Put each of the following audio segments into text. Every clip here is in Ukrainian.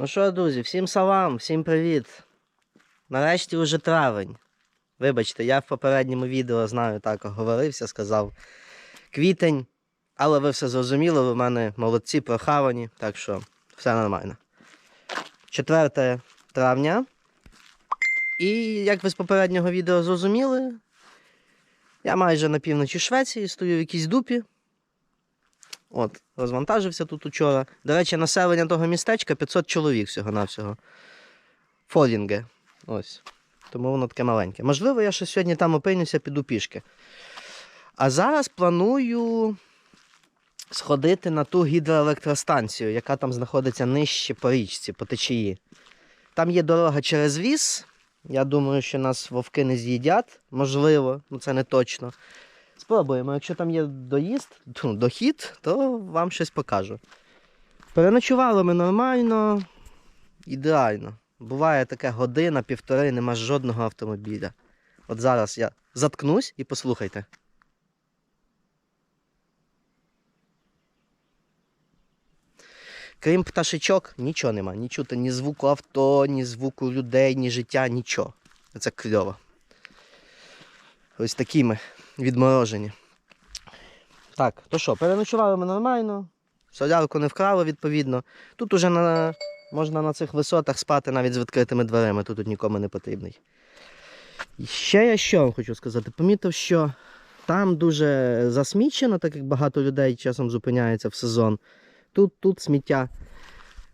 Ну що, друзі, всім салам, всім привіт. Нарешті вже травень. Вибачте, я в попередньому відео знаю, так оговорився, сказав квітень. Але ви все зрозуміли, ви в мене молодці, прохавані, так що все нормально. 4 травня. І як ви з попереднього відео зрозуміли, я майже на півночі Швеції стою в якійсь дупі. От, розвантажився тут учора. До речі, населення того містечка 500 чоловік всього-навсього. Фолінге. Ось. Тому воно таке маленьке. Можливо, я ще сьогодні там опинюся, піду пішки. А зараз планую сходити на ту гідроелектростанцію, яка там знаходиться нижче по річці, по течії. Там є дорога через ліс. Я думаю, що нас вовки не з'їдять. Можливо, ну це не точно. Спробуємо, якщо там є доїзд, ну, дохід, то вам щось покажу. Переночували ми нормально, ідеально. Буває таке година, півтори, нема жодного автомобіля. От зараз я заткнусь і послухайте. Крім пташечок, нічого нема. Ні чути ні звуку авто, ні звуку людей, ні життя, нічого. Це кльово. Ось такі ми відморожені. Так, то що, переночували ми нормально. Солярку не вкрали, відповідно. Тут уже на, можна на цих висотах спати навіть з відкритими дверима, тут, тут нікому не потрібний. І ще я що вам хочу сказати? Помітив, що там дуже засмічено, так як багато людей часом зупиняється в сезон. Тут, тут сміття.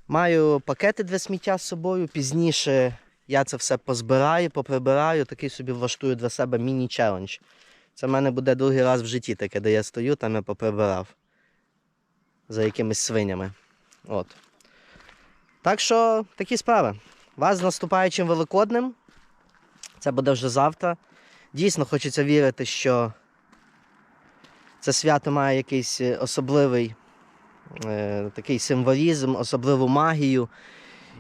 Маю пакети для сміття з собою. Пізніше я це все позбираю, поприбираю, такий собі влаштую для себе міні-челендж. Це в мене буде другий раз в житті таке, де я стою, там я поприбирав. За якимись свинями. От. Так що такі справи. Вас з наступаючим Великоднем. Це буде вже завтра. Дійсно хочеться вірити, що це свято має якийсь е, особливий е, такий символізм, особливу магію.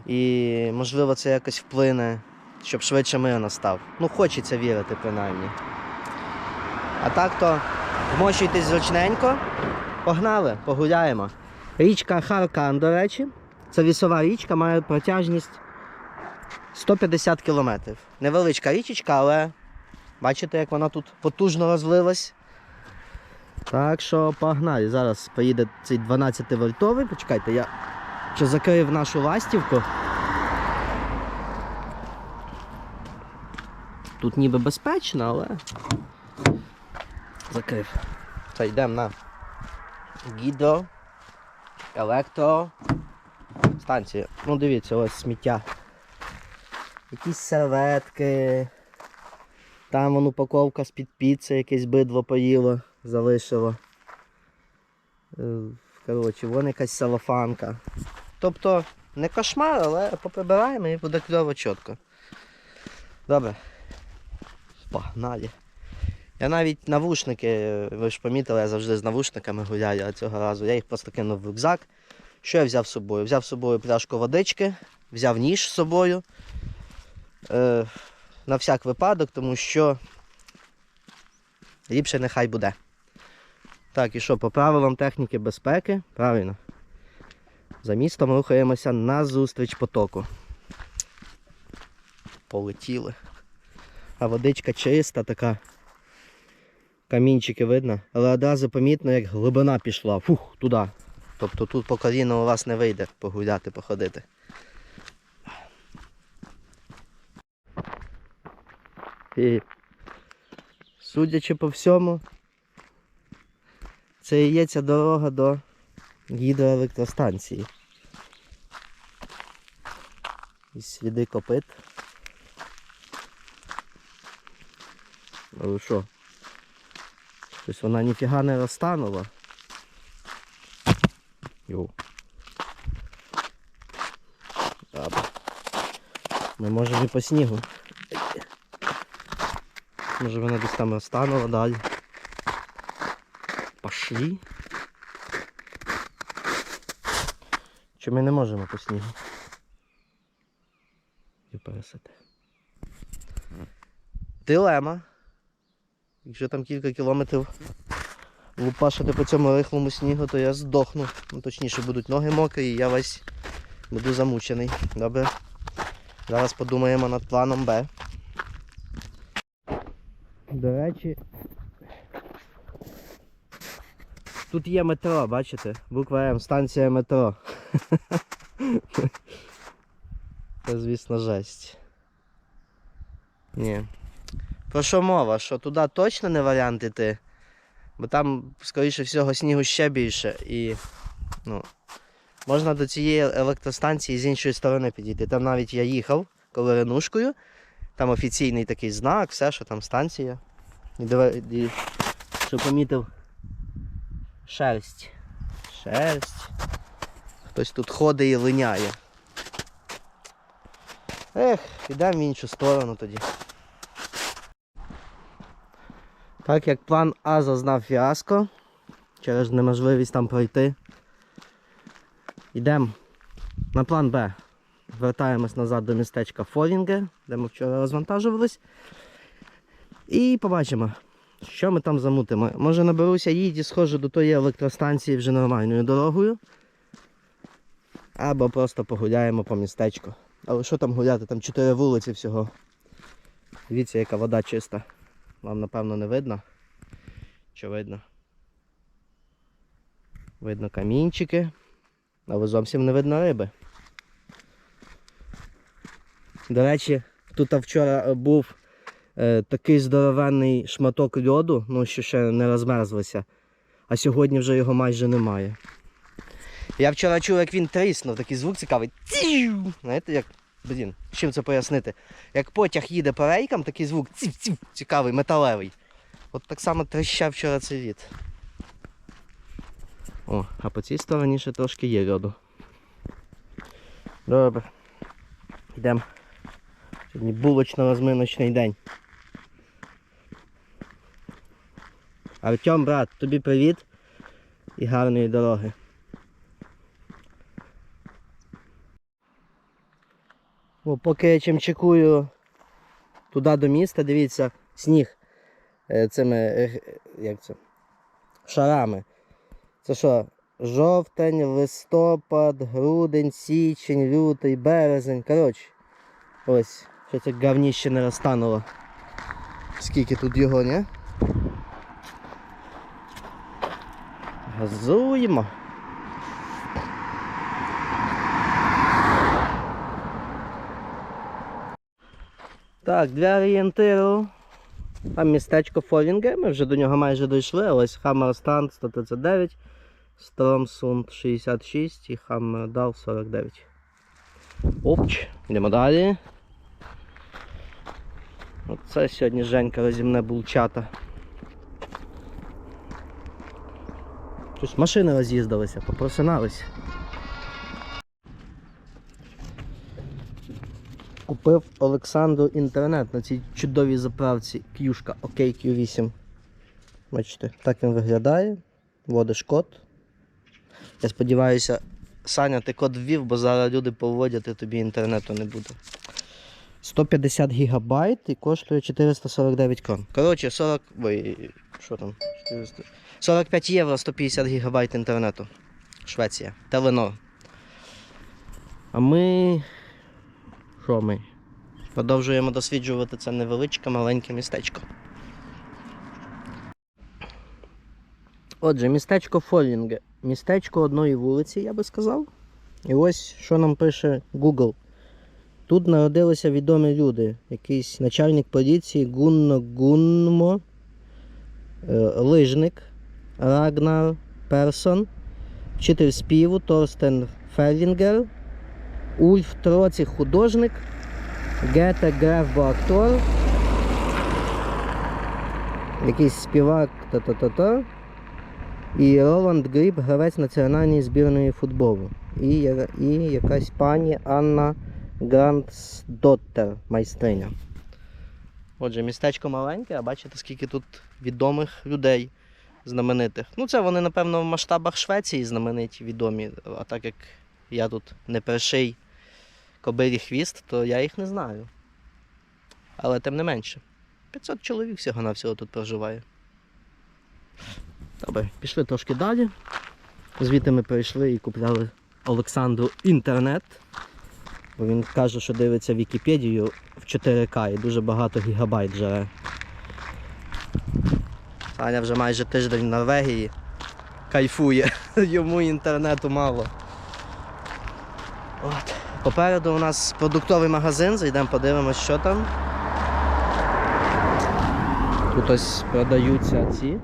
І, можливо, це якось вплине, щоб швидше мир настав. Ну, хочеться вірити, принаймні. А так то вмощуйтесь зручненько. Погнали, погуляємо. Річка Харкан, до речі. Це лісова річка, має протяжність 150 кілометрів. Невеличка річечка, але бачите, як вона тут потужно розлилась. Так що погнали. Зараз поїде цей 12 вольтовий. Почекайте, я ще закрив нашу ластівку. Тут ніби безпечно, але закрив. Це йдемо на гідро, електро, станцію. Ну дивіться, ось сміття. Якісь серветки. Там вон упаковка з-під піци, якесь бидло поїло, залишило. Е, Коротше, вон якась салофанка. Тобто не кошмар, але поприбираємо і буде кльово чітко. Добре. Погнали. Я навіть навушники, ви ж помітили, я завжди з навушниками гуляю, а цього разу я їх просто кинув в рюкзак. Що я взяв з собою? Взяв з собою пляшку водички, взяв ніж з собою. Е, на всяк випадок, тому що ліпше нехай буде. Так, і що, по правилам техніки безпеки, правильно. За містом рухаємося на зустріч потоку. Полетіли. А водичка чиста така. Камінчики видно, але одразу помітно, як глибина пішла. Фух, туди. Тобто тут по коліну у вас не вийде погуляти, походити. І судячи по всьому, це і є ця дорога до гідроелектростанції. І сліди копит. Але що? Тобто вона ніфіга не розтанула. Йоу. Ми можемо і по снігу. Може вона десь там розтанула далі. Пошли. Чи ми не можемо по снігу? І пересити. Дилема. Якщо там кілька кілометрів лупашити по цьому рихлому снігу, то я здохну. Ну, точніше будуть ноги мокрі і я весь Буду замучений. Добре. Зараз подумаємо над планом Б. До речі. Тут є метро, бачите? Буква М, станція метро. Це, звісно, жесть. Ні. Про що мова? Що туди точно не варіант іти? Бо там, скоріше всього, снігу ще більше і. Ну, можна до цієї електростанції з іншої сторони підійти. Там навіть я їхав коли ренушкою. Там офіційний такий знак, все, що там станція. І, і що помітив шерсть. Шерсть. Хтось тут ходить і линяє. Ех, підемо в іншу сторону тоді. Так як план А зазнав фіаско, через неможливість там пройти. Йдемо на план Б. Вертаємось назад до містечка Форінге, де ми вчора розвантажувались. І побачимо, що ми там замутимо. Може наберуся їдь і схожу до тої електростанції вже нормальною дорогою. Або просто погуляємо по містечку. Але що там гуляти? Там чотири вулиці всього. Дивіться, яка вода чиста. Вам напевно не видно. Що видно? Видно камінчики, але зовсім не видно риби. До речі, тут вчора був е, такий здоровенний шматок льоду, ну що ще не розмерзлося, а сьогодні вже його майже немає. Я вчора чув, як він тріснув, такий звук цікавий. Знаєте, як. Блін, чим це пояснити? Як потяг їде по рейкам, такий звук ців-ців, цікавий, металевий. От так само тріщав вчора цей від. О, а по цій стороні ще трошки є льоду. Добре. Йдемо. Сьогодні булочно-розминочний день. Артем, брат, тобі привіт і гарної дороги. О, поки я чимчикую туди до міста, дивіться, сніг е, цими, як це, шарами. Це що? Жовтень, листопад, грудень, січень, лютий, березень. Коротше, ось, що це говніще не розтануло. Скільки тут його, не? Газуємо. Так, для орієнтиру. Там містечко Форінге, ми вже до нього майже дійшли. Ось Хаммерстанд 139, Стромсунд 66 і Хаммердал 49. Опч, йдемо далі. Оце сьогодні Женька розімне булчата. Щось машини роз'їздилися, попросиналися. Купив Олександру інтернет на цій чудовій заправці К'юшка OKQ8. Бачите, так він виглядає. Вводиш код. Я сподіваюся, Саня, ти код ввів, бо зараз люди поводять і тобі інтернету не буде. 150 гігабайт і коштує 449 крон. Коротше, 40. Ой, що там? 400. 45 євро 150 гігабайт інтернету. Швеція. Теленор. А ми. Що ми? Продовжуємо досліджувати це невеличке маленьке містечко. Отже, містечко Фолінге. Містечко одної вулиці, я би сказав. І ось що нам пише Google. Тут народилися відомі люди. Якийсь начальник поліції Гунно Гунмо, е, лижник Рагнар Персон, вчитель співу Торстен Фелінгер, Ульф Троці художник, Гете Грефбо актор, якийсь співак та-та-та-та. І Роланд Гріб, гравець національної збірної футболу. І, і якась пані Анна Грандсдоттер, майстриня. Отже, містечко маленьке, а бачите, скільки тут відомих людей знаменитих. Ну, це вони, напевно, в масштабах Швеції знамениті, відомі. А так як я тут не перший кобилі хвіст, то я їх не знаю. Але тим не менше. 500 чоловік всього-навсього тут проживає. Добре, пішли трошки далі. Звідти ми прийшли і купляли Олександру інтернет. Бо він каже, що дивиться Вікіпедію в 4К і дуже багато гігабайт жере. Саня вже майже тиждень в Норвегії. Кайфує. Йому інтернету мало. От. Попереду у нас продуктовий магазин, зайдемо подивимось, що там. Тут ось продаються ці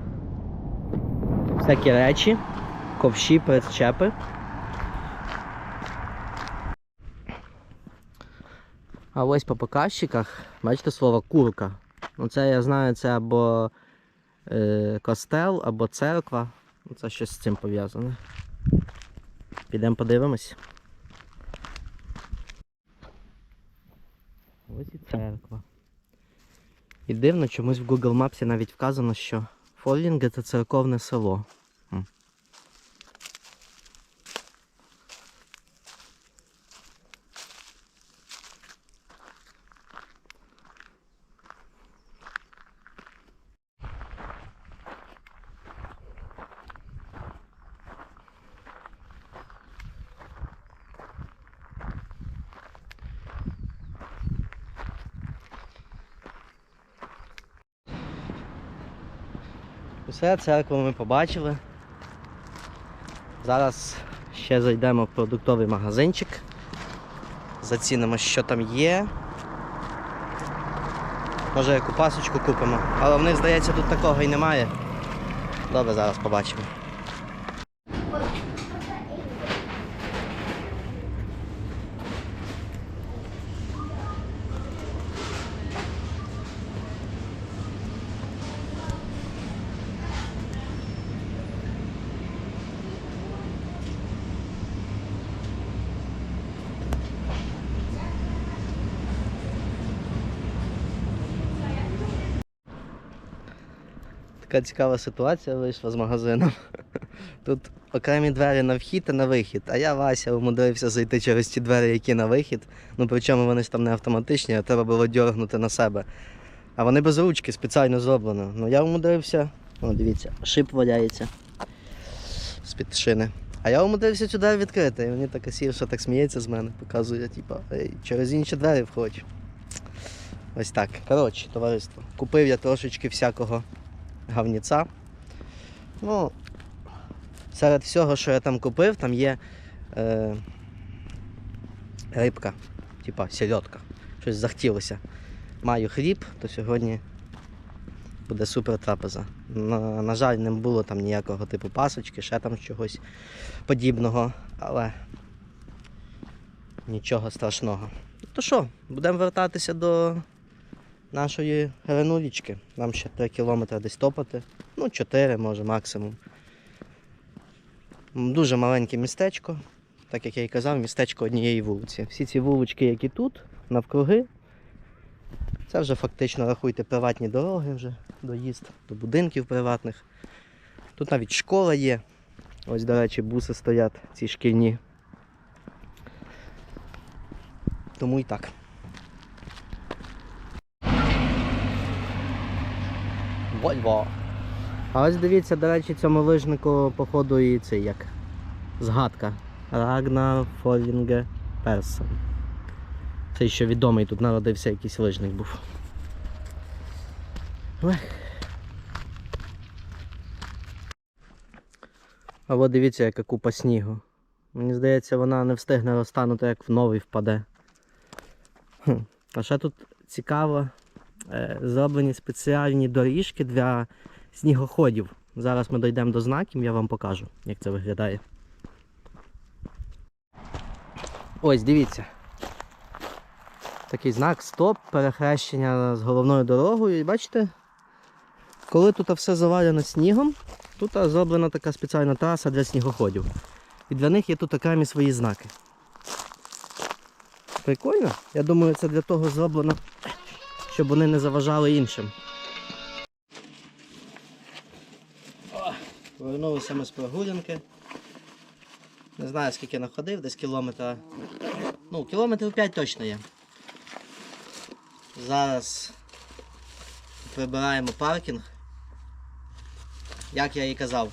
всякі речі, ковші, причепи. А ось по показчиках, бачите слово курка. Ну це я знаю, це або е, костел, або церква. Ну, Це щось з цим пов'язане. Підемо подивимось. Ось і церква. І дивно, чомусь в Google Maps навіть вказано, що Фоллінге це церковне село. Усе церкву ми побачили. Зараз ще зайдемо в продуктовий магазинчик. Зацінимо, що там є. Може яку пасочку купимо. Але в них, здається, тут такого і немає. Добре, зараз побачимо. Така цікава ситуація вийшла з магазином. Тут окремі двері на вхід і на вихід, а я Вася умудрився зайти через ті двері, які на вихід. Ну причому вони ж там не автоматичні, а треба було дьоргнути на себе. А вони без ручки спеціально зроблено. Ну я умудрився. О, дивіться, шип валяється з-під шини. А я умудрився цю двері відкрити. І мені така сірша так сміється з мене, показує, типу, через інші двері входь. Ось так. Коротше, товариство. Купив я трошечки всякого гавніця. Ну, серед всього, що я там купив, там є е, рибка, типа сельодка. Щось захотілося. Маю хліб, то сьогодні буде супер трапеза. На, на жаль, не було там ніякого типу пасочки, ще там чогось подібного, але нічого страшного. То що, будемо вертатися до нашої Гренулічки. Нам ще 3 кілометри десь топати. Ну, 4 може максимум. Дуже маленьке містечко. Так як я і казав, містечко однієї вулиці. Всі ці вулички, які тут, навкруги, це вже фактично рахуйте приватні дороги, вже доїзд до будинків приватних. Тут навіть школа є. Ось, до речі, буси стоять, ці шкільні. Тому і так. Вольво. А ось дивіться, до речі, цьому лижнику, походу, і це як згадка. Рагна Фолінге Персен. Це ще відомий, тут народився якийсь лижник був. А от дивіться, яка купа снігу. Мені здається, вона не встигне розтанути, як в новий впаде. А ще тут цікаво, зроблені спеціальні доріжки для снігоходів. Зараз ми дійдемо до знаків, я вам покажу, як це виглядає. Ось, дивіться. Такий знак стоп, перехрещення з головною дорогою. І бачите, коли тут все завалено снігом, тут зроблена така спеціальна траса для снігоходів. І для них є тут окремі свої знаки. Прикольно? Я думаю, це для того зроблено, щоб вони не заважали іншим. Повернулися ми з прогулянки. Не знаю скільки находив, десь кілометра. Ну, кілометрів 5 точно є. Зараз прибираємо паркінг. Як я і казав.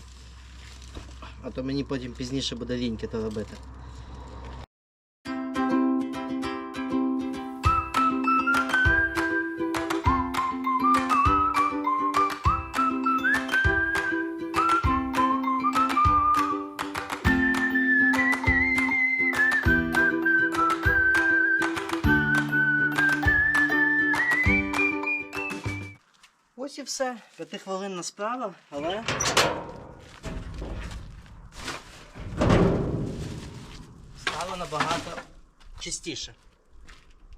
А то мені потім пізніше буде ліньки то робити. І. П'ятихвилинна справа, але. Стало набагато чистіше.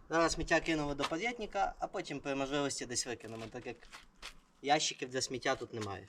Зараз сміття кинули до пам'ятника, а потім при можливості десь викинемо, так як ящиків для сміття тут немає.